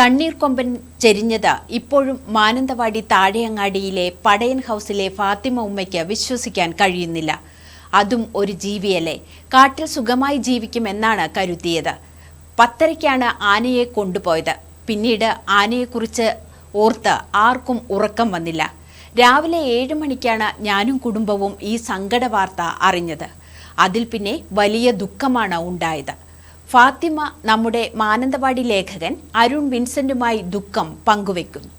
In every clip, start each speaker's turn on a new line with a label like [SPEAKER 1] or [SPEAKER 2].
[SPEAKER 1] തണ്ണീർക്കൊമ്പൻ ചെരിഞ്ഞത് ഇപ്പോഴും മാനന്തവാടി താഴെയങ്ങാടിയിലെ പടയൻ ഹൗസിലെ ഫാത്തിമ ഉമ്മയ്ക്ക് വിശ്വസിക്കാൻ കഴിയുന്നില്ല. അതും ഒരു ജീവിയല്ലേ. കാട്ടിൽ സുഖമായി ജീവിക്കുമെന്നാണ് കരുതിയത്. പത്തരയ്ക്കാണ് ആനയെ കൊണ്ടുപോയത്. പിന്നീട് ആനയെക്കുറിച്ച് ഓർത്ത് ആർക്കും ഉറക്കം വന്നില്ല. രാവിലെ ഏഴ് മണിക്കാണ് ഞാനും കുടുംബവും ഈ സങ്കട വാർത്ത അറിഞ്ഞത്. അതിൽ പിന്നെ വലിയ ദുഃഖമാണ് ഉണ്ടായത്. ഫാത്തിമ നമ്മുടെ മാനന്തവാടി ലേഖകൻ അരുൺ വിൻസെന്റുമായി ദുഃഖം പങ്കുവെക്കുന്നു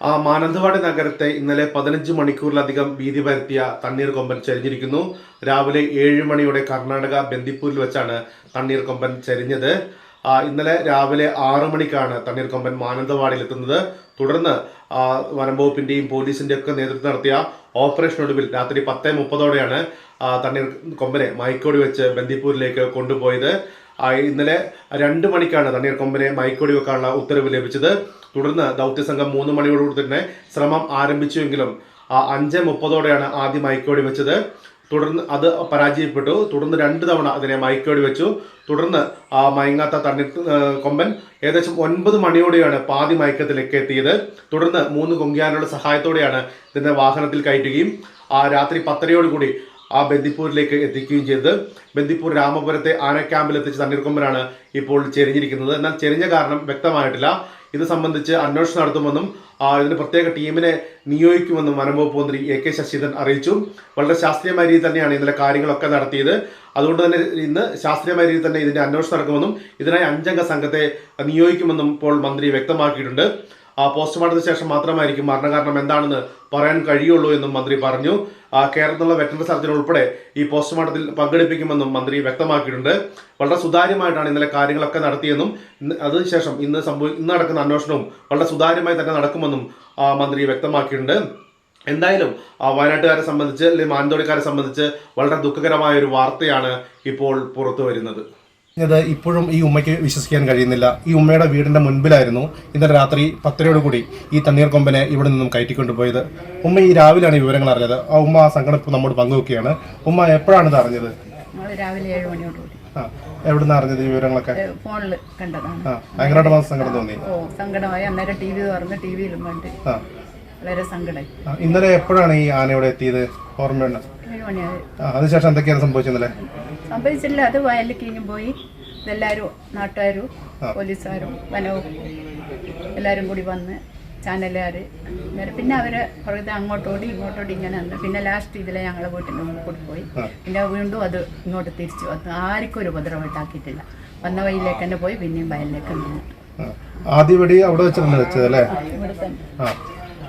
[SPEAKER 2] ആ മാനന്തവാടി നഗരത്തെ ഇന്നലെ പതിനഞ്ച് മണിക്കൂറിലധികം ഭീതി പരത്തിയ തണ്ണീർക്കൊമ്പൻ ചരിഞ്ഞിരിക്കുന്നു. രാവിലെ ഏഴ് മണിയോടെ കർണാടക ബന്ദിപ്പൂരിൽ വെച്ചാണ് തണ്ണീർ കൊമ്പൻ ചരിഞ്ഞത്. ഇന്നലെ രാവിലെ ആറു മണിക്കാണ് തണ്ണീർക്കൊമ്പൻ മാനന്തവാടിയിൽ എത്തുന്നത്. തുടർന്ന് ആ, വനം വകുപ്പിന്റെയും പോലീസിന്റെയും ഒക്കെ നേതൃത്വം നടത്തിയ ഓപ്പറേഷൻ ഒടുവിൽ രാത്രി പത്തേ മുപ്പതോടെയാണ് തണ്ണീർ കൊമ്പനെ മൈക്കോടി വെച്ച് ബന്ദിപ്പൂരിലേക്ക് കൊണ്ടുപോയത്. ഇന്നലെ രണ്ട് മണിക്കാണ് തണ്ണീർക്കൊമ്പനെ മൈക്കോടി വെക്കാനുള്ള ഉത്തരവ് ലഭിച്ചത്. തുടർന്ന് ദൗത്യസംഘം മൂന്ന് മണിയോടുകൂടി തന്നെ ശ്രമം ആരംഭിച്ചുവെങ്കിലും ആ, അഞ്ച് മുപ്പതോടെയാണ് ആദ്യം മൈക്കോടി വെച്ചത്. തുടർന്ന് അത് പരാജയപ്പെട്ടു. തുടർന്ന് രണ്ട് തവണ അതിനെ മയക്കോടി വെച്ചു. തുടർന്ന് ആ മയങ്ങാത്ത തണ്ണീർ കൊമ്പൻ ഏകദേശം ഒൻപത് മണിയോടെയാണ് പാതി മയക്കത്തിലേക്ക് എത്തിയത്. തുടർന്ന് മൂന്ന് കൊങ്കിയാനുള്ള സഹായത്തോടെയാണ് ഇതിനെ വാഹനത്തിൽ കയറ്റുകയും ആ രാത്രി പത്തരയോടുകൂടി ആ ബന്ദിപ്പൂരിലേക്ക് എത്തിക്കുകയും ചെയ്തത്. ബന്ദിപ്പൂർ രാമപുരത്തെ ആന ക്യാമ്പിൽ എത്തിച്ച് തണ്ണീർക്കൊമ്പനാണ് ഇപ്പോൾ ചെരിഞ്ഞിരിക്കുന്നത്. എന്നാൽ ചെരിഞ്ഞ കാരണം വ്യക്തമായിട്ടില്ല. ഇത് സംബന്ധിച്ച് അന്വേഷണം നടത്തുമെന്നും ഇതിന് പ്രത്യേക ടീമിനെ നിയോഗിക്കുമെന്നും വനംവകുപ്പ് മന്ത്രി എ കെ ശശീന്ദ്രൻ അറിയിച്ചു. വളരെ ശാസ്ത്രീയമായ രീതിയിൽ തന്നെയാണ് ഇന്നലെ കാര്യങ്ങളൊക്കെ നടത്തിയത്. അതുകൊണ്ട് തന്നെ ഇന്ന് ശാസ്ത്രീയമായ രീതിയിൽ തന്നെ ഇതിന്റെ അന്വേഷണം നടക്കുമെന്നും ഇതിനായി അഞ്ചംഗ സംഘത്തെ നിയോഗിക്കുമെന്നും ഇപ്പോൾ മന്ത്രി വ്യക്തമാക്കിയിട്ടുണ്ട്. പോസ്റ്റ്മോർട്ടത്തിന് ശേഷം മാത്രമായിരിക്കും മരണകാരണം എന്താണെന്ന് പറയാൻ കഴിയുള്ളൂ എന്നും മന്ത്രി പറഞ്ഞു. ആ, കേരളത്തിലുള്ള വെറ്ററിനറി സർജൻ ഉൾപ്പെടെ ഈ പോസ്റ്റ്മോർട്ടത്തിൽ പങ്കെടുപ്പിക്കുമെന്നും മന്ത്രി വ്യക്തമാക്കിയിട്ടുണ്ട്. വളരെ സുതാര്യമായിട്ടാണ് ഇന്നലെ കാര്യങ്ങളൊക്കെ നടത്തിയെന്നും അതിനുശേഷം ഇന്ന് സംഭവി ഇന്ന് നടക്കുന്ന അന്വേഷണവും വളരെ സുതാര്യമായി തന്നെ നടക്കുമെന്നും ആ, മന്ത്രി വ്യക്തമാക്കിയിട്ടുണ്ട്. എന്തായാലും ആ, വയനാട്ടുകാരെ സംബന്ധിച്ച് അല്ലെങ്കിൽ മാനന്തവാടിക്കാരെ സംബന്ധിച്ച് വളരെ ദുഃഖകരമായ ഒരു വാർത്തയാണ് ഇപ്പോൾ പുറത്തു വരുന്നത്
[SPEAKER 3] ഇത് ഇപ്പോഴും ഈ ഉമ്മയ്ക്ക് വിശ്വസിക്കാൻ കഴിയുന്നില്ല. ഈ ഉമ്മയുടെ വീടിന്റെ മുൻപിലായിരുന്നു ഇന്നലെ രാത്രി പത്തരയോടുകൂടി ഈ തണ്ണീർക്കൊമ്പനെ ഇവിടെ നിന്നും കയറ്റിക്കൊണ്ടുപോയത്. ഉമ്മ ഈ രാവിലെയാണ് ഈ വിവരങ്ങൾ അറിഞ്ഞത്. ആ ഉമ്മ ആ സങ്കടം ഇപ്പോൾ നമ്മോട് പങ്കുവെക്കുകയാണ്. ഉമ്മ എപ്പോഴാണ് ഇത് അറിഞ്ഞത്?
[SPEAKER 4] രാവിലെ ഏഴ് മണിയോടുകൂടി
[SPEAKER 3] ആ എവിടുന്ന് അറിഞ്ഞത് ഈ വിവരങ്ങളൊക്കെ?
[SPEAKER 4] ഫോണിൽ കണ്ടതാണ്.
[SPEAKER 3] ആ ഭയങ്കരമായിട്ട് സങ്കടം തോന്നി.
[SPEAKER 4] ഓ സങ്കടമായി അന്നേരം ടി വി തുറന്ന് ടി വിയിലും കണ്ട്
[SPEAKER 3] ആ.
[SPEAKER 4] വളരെ സങ്കടമായി
[SPEAKER 3] ഇന്നലെ എപ്പോഴാണ് ഈ ആന ഇവിടെ എത്തിയത്? ഓർമ്മയുണ്ട്?
[SPEAKER 4] ഏഴ് മണിയായി.
[SPEAKER 3] ആ അതിനുശേഷം എന്തൊക്കെയാണ് സംഭവിച്ചത് ഇന്നലെ
[SPEAKER 4] സംഭവിച്ചില്ല. അത് വയലിൽ കഴിഞ്ഞ് പോയി. ഇതെല്ലാവരും നാട്ടുകാരും പോലീസുകാരും വനവും എല്ലാവരും കൂടി വന്ന് ചാനലുകാർ പിന്നെ അവരെ പുറത്ത് അങ്ങോട്ടോടി ഇങ്ങോട്ടോടി ഇങ്ങനെ വന്ന്. പിന്നെ ലാസ്റ്റ് ഇതിലെ ഞങ്ങളെ വീട്ടിന്റെ നിന്ന് കൂടി പോയി. പിന്നെ വീണ്ടും അത് ഇങ്ങോട്ട് തിരിച്ചു വന്നു. ആർക്കും ഒരു ഉപദ്രവമായിട്ടാക്കിയിട്ടില്ല വന്ന വഴിയിലേക്ക് തന്നെ പോയി പിന്നെയും വയലിലേക്ക് നിന്നു
[SPEAKER 3] അവിടെ ആദ്യ വെടി അവിടെ വെച്ചിട്ടുണ്ട് വെച്ചത്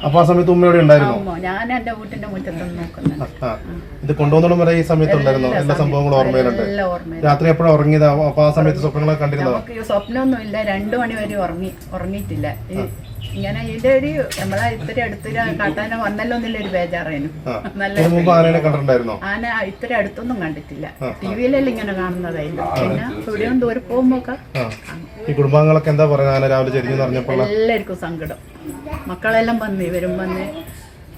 [SPEAKER 4] തന്നെ
[SPEAKER 3] ആ സമയത്ത് ഉമ്മയോടെ ഉണ്ടായിരുന്നു?
[SPEAKER 4] ഞാൻ എന്റെ വീട്ടിന്റെ മുറ്റത്തൊന്നും നോക്കുന്നുണ്ട്
[SPEAKER 3] ഇത് കൊണ്ടുവന്നോളം വരെ ഈ സമയത്ത് ഉണ്ടായിരുന്നു? എല്ലാ സംഭവങ്ങളും ഓർമ്മയിലുണ്ട്. രാത്രി എപ്പോഴും ഉറങ്ങിയതാ? അപ്പൊ ആ സമയത്ത് സ്വപ്നങ്ങളൊക്കെ കണ്ടിരുന്നോ?
[SPEAKER 4] നമുക്ക് ഈ സ്വപ്നമൊന്നുമില്ല. രണ്ടു മണി വരെ ഉറങ്ങി ഉറങ്ങിയിട്ടില്ല. ഇങ്ങനെ ഇതിന്റെ ഒരു നമ്മളെ ഇത്തിരി അടുത്തിരി കാട്ടാന വന്നല്ലോ എന്നുള്ള ഒരു ബേജാറായിരുന്നു നല്ല
[SPEAKER 3] കണ്ടിട്ടുണ്ടായിരുന്നോ?
[SPEAKER 4] ആന ഇത്ര അടുത്തൊന്നും കണ്ടിട്ടില്ല. ടി വിയിലല്ല ഇങ്ങനെ കാണുന്നതായിരുന്നു. പിന്നെ ഇവിടെയും ദൂരെ
[SPEAKER 3] പോകുമ്പോ ഈ കുടുംബാംഗങ്ങളൊക്കെ എന്താ പറയുക?
[SPEAKER 4] എല്ലാവർക്കും സങ്കടം. മക്കളെല്ലാം വന്ന് ഇവരും വന്ന്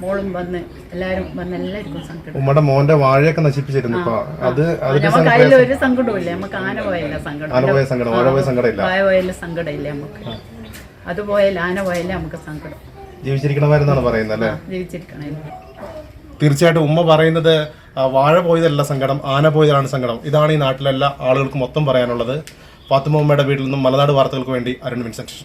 [SPEAKER 4] മോളും വന്ന് എല്ലാരും വന്ന് എല്ലാവർക്കും സങ്കടം.
[SPEAKER 3] ഉമ്മയുടെ മോന്റെ വാഴയൊക്കെ നശിപ്പിച്ചിരുന്നു അത്
[SPEAKER 4] നമുക്ക് സങ്കടവും ഇല്ല നമുക്ക് ആന പോയല്ല സങ്കടം.
[SPEAKER 3] ആന പോയ സങ്കടം. വാഴ പോയ സങ്കടം ഇല്ല.
[SPEAKER 4] ആന സങ്കടമില്ല നമുക്ക് അത് പോയാലും ആന പോയാലും നമുക്ക് സങ്കടം.
[SPEAKER 3] ജീവിച്ചിരിക്കണമായിരുന്നാണ് പറയുന്നത് അല്ലേ?
[SPEAKER 4] ജീവിച്ചിരിക്കണേ
[SPEAKER 3] തീർച്ചയായിട്ടും ഉമ്മ പറയുന്നത് വാഴ പോയതല്ല സങ്കടം ആന പോയതാണ് സങ്കടം. ഇതാണ് ഈ നാട്ടിലെല്ലാ ആളുകൾക്ക് മൊത്തം പറയാനുള്ളത്. ഫാത്തിമ ഉമ്മയുടെ വീട്ടിൽ നിന്നും മലനാട് വാർത്തകൾക്ക് വേണ്ടി അരുൺ വിൻസെന്റ്.